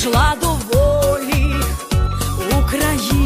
йшла до волі України.